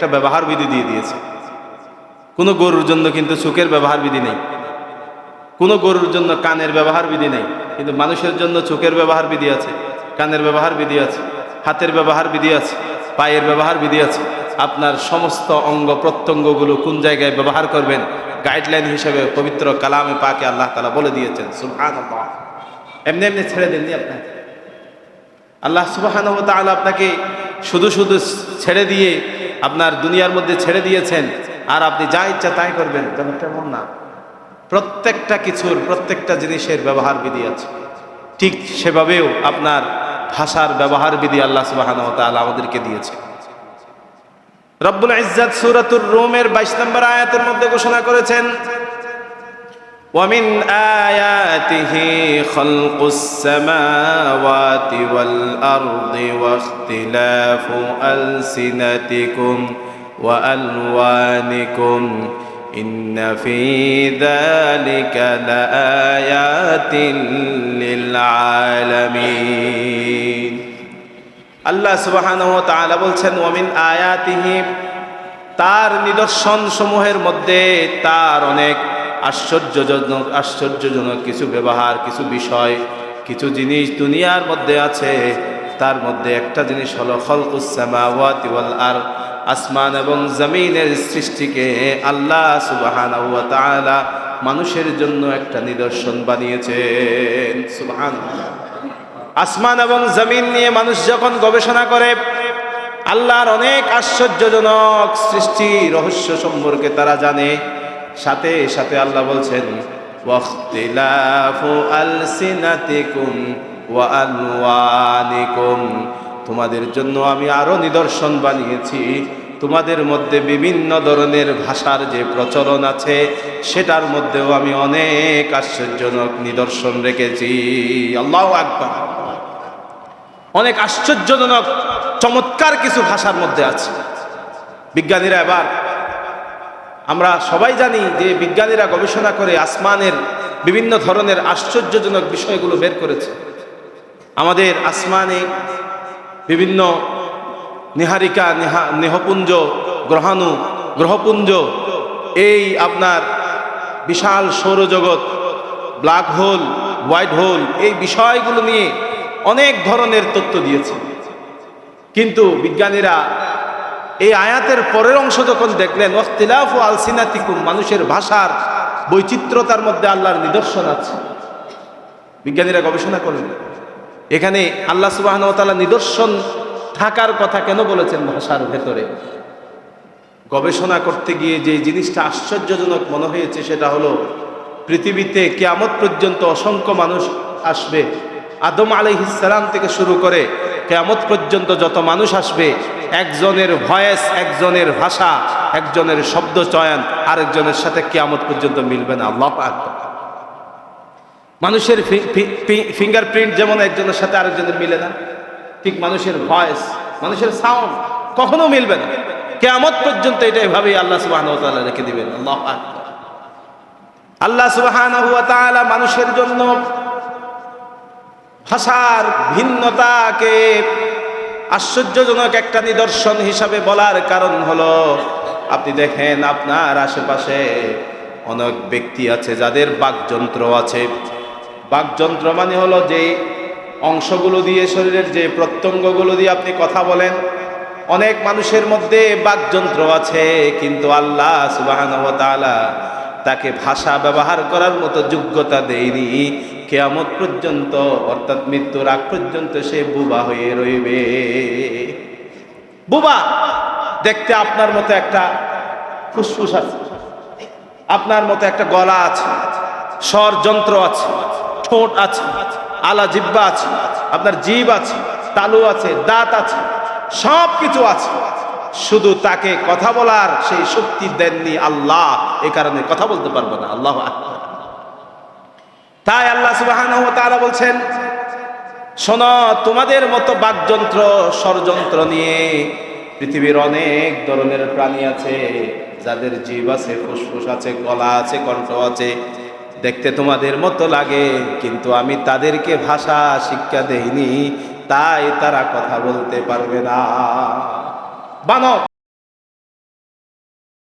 একটা ব্যবহার বিধি দিয়ে দিয়েছে। কোনো গরুর জন্য কিন্তু চোখের ব্যবহার বিধি নেই। কোনো গরুর জন্য কানের ব্যবহার বিধি নেই। কিন্তু মানুষের জন্য চোখের ব্যবহার বিধি আছে, কানের ব্যবহার বিধি আছে, হাতের ব্যবহার বিধি আছে, পায়ের ব্যবহার বিধি আছে। আপনার সমস্ত অঙ্গ প্রত্যঙ্গগুলো কোন জায়গায় ব্যবহার করবেন? গাইডলাইন হিসেবে পবিত্র কালামে পাকে আল্লাহ তালা বলে দিয়েছেন সুবহান এমনি এমনি ছেড়ে দেননি আপনাকে। আল্লাহ তাআলা আপনাকে শুধু শুধু ছেড়ে দিয়ে আপনার দুনিয়ার মধ্যে ছেড়ে দিয়েছেন, আর আপনি যা ইচ্ছা তাই করবেন যেমন তেমন না। প্রত্যেকটা কিছুর প্রত্যেকটা জিনিসের ব্যবহার বিধি আছে। ঠিক সেভাবেও আপনার ভাষার ব্যবহার বিধি আল্লাহ সুবাহান আমাদেরকে দিয়েছে। রব্বুল ইজাদ সুরাতুর রোমের বাইশ নম্বর আয়াতের মধ্যে ঘোষণা করেছেন ومن آياته خلق السماوات والأرض واختلاف ألسنتكم وألوانكم إن في ذلك لآيات للعالمين আল্লাহ সুবহানাহু ওয়া তাআলা বলছেন ওয়ামিন আয়াতিহি তার নিদর্শন সমূহের মধ্যে তার অনেক আশ্চর্যজনক আশ্চর্যজনক কিছু ব্যবহার, কিছু বিষয়, কিছু জিনিস দুনিয়ার মধ্যে আছে। তার মধ্যে একটা জিনিস হলো খলকুসামাওয়াতি ওয়াল আর আসমান এবং জমিনের সৃষ্টিকে আল্লাহ সুবাহান মানুষের জন্য একটা নিদর্শন বানিয়েছেন। সুবাহান আসমান এবং জমিন নিয়ে মানুষ যখন গবেষণা করে, আল্লাহর অনেক আশ্চর্যজনক সৃষ্টি রহস্য সম্পর্কে তারা জানে। সাথে সাথে আল্লাহ বলছেন ওয়া তোমাদের জন্য আমি আরও নিদর্শন বানিয়েছি। তোমাদের মধ্যে বিভিন্ন ধরনের ভাষার যে প্রচলন আছে, সেটার মধ্যেও আমি অনেক আশ্চর্যজনক নিদর্শন রেখেছি। আল্লাহ আকবার। অনেক আশ্চর্যজনক, চমৎকার কিছু ভাষার মধ্যে আছে। বিজ্ঞানীরা এবার আমরা সবাই জানি যে বিজ্ঞানীরা গবেষণা করে আসমানের বিভিন্ন ধরনের আশ্চর্যজনক বিষয়গুলো বের করেছে। আমাদের আসমানে বিভিন্ন নিহারিকা, নেহা, নেহপুঞ্জ, গ্রহাণু, গ্রহপুঞ্জ, এই আপনার বিশাল সৌরজগৎ, ব্ল্যাক হোল, হোয়াইট হোল, এই বিষয়গুলো নিয়ে অনেক ধরনের তথ্য দিয়েছে। কিন্তু বিজ্ঞানীরা এই আয়াতের পরের অংশ যখন দেখলেন ওখতিলাফ ও আলসিনাতিকুম, মানুষের ভাষার বৈচিত্র্যতার মধ্যে আল্লাহর নিদর্শন আছে। বিজ্ঞানীরা গবেষণা করলেন, এখানে আল্লাহ সুবাহন তালা নিদর্শন থাকার কথা কেন বলেছেন ভাষার ভেতরে? গবেষণা করতে গিয়ে যে জিনিসটা আশ্চর্যজনক মনে হয়েছে, সেটা হলো পৃথিবীতে কেয়ামত পর্যন্ত অসংখ্য মানুষ আসবে। আদম আলাইহিসালাম থেকে শুরু করে কেয়ামত পর্যন্ত যত মানুষ আসবে একজনের ভয়েস, একজনের ভাষা, একজনের শব্দ চয়ন, আরেকজনের সাথে কেয়ামত পর্যন্ত মিলবে না। আল্লাহ মানুষের ফিঙ্গারপ্রিন্ট যেমন একজনের সাথে আরেকজনের মিলে না, ঠিক মানুষের ভয়েস, মানুষের সাউন্ড কখনো মিলবে না। কেয়ামত পর্যন্ত এটা এভাবেই আল্লাহ সুবাহ রেখে দিবেন। আল্লাহ আল্লাহ সুবাহ মানুষের জন্য ভাষার ভিন্নতাকে আশ্চর্যজনক একটা নিদর্শন হিসাবে বলার কারণ হলো, আপনি দেখেন আপনার আশেপাশে অনেক ব্যক্তি আছে যাদের বাকযন্ত্র আছে। বাকযন্ত্র মানে হলো যে অংশগুলো দিয়ে শরীরের যে প্রত্যঙ্গগুলো দিয়ে আপনি কথা বলেন, অনেক মানুষের মধ্যে বাকযন্ত্র আছে, কিন্তু আল্লাহ সুবাহ তাকে ভাষা ব্যবহার করার মতো যোগ্যতা দেয়নি। কেয়ামত পর্যন্ত, অর্থাৎ মৃত্যুর আগ পর্যন্ত সে বুবা হয়ে রইবে। বুবা, দেখতে আপনার মতো একটা ফুসফুস আছে, আপনার মতো একটা গলা আছে, স্বর যন্ত্র আছে, ঠোঁট আছে, আলা জিব্বা আছে, আপনার জীব আছে, তালু আছে, দাঁত আছে সব কিছু আছে। শুধু তাকে কথা বলার সেই শক্তি দেননি আল্লাহ, এ কারণে কথা বলতে পারব না। আল্লাহ আকবার। তাই আল্লাহ সুবাহান তারা বলছেন, শোনো, তোমাদের মতো বাকযন্ত্র ষড়যন্ত্র নিয়ে পৃথিবীর অনেক ধরনের প্রাণী আছে, যাদের জীব আছে, ফুসফুস আছে গলা আছে, কণ্ঠ আছে। দেখতে তোমাদের মতো লাগে, কিন্তু আমি তাদেরকে ভাষা, শিক্ষা দেইনি, তাই তারা কথা বলতে পারবে না। বানর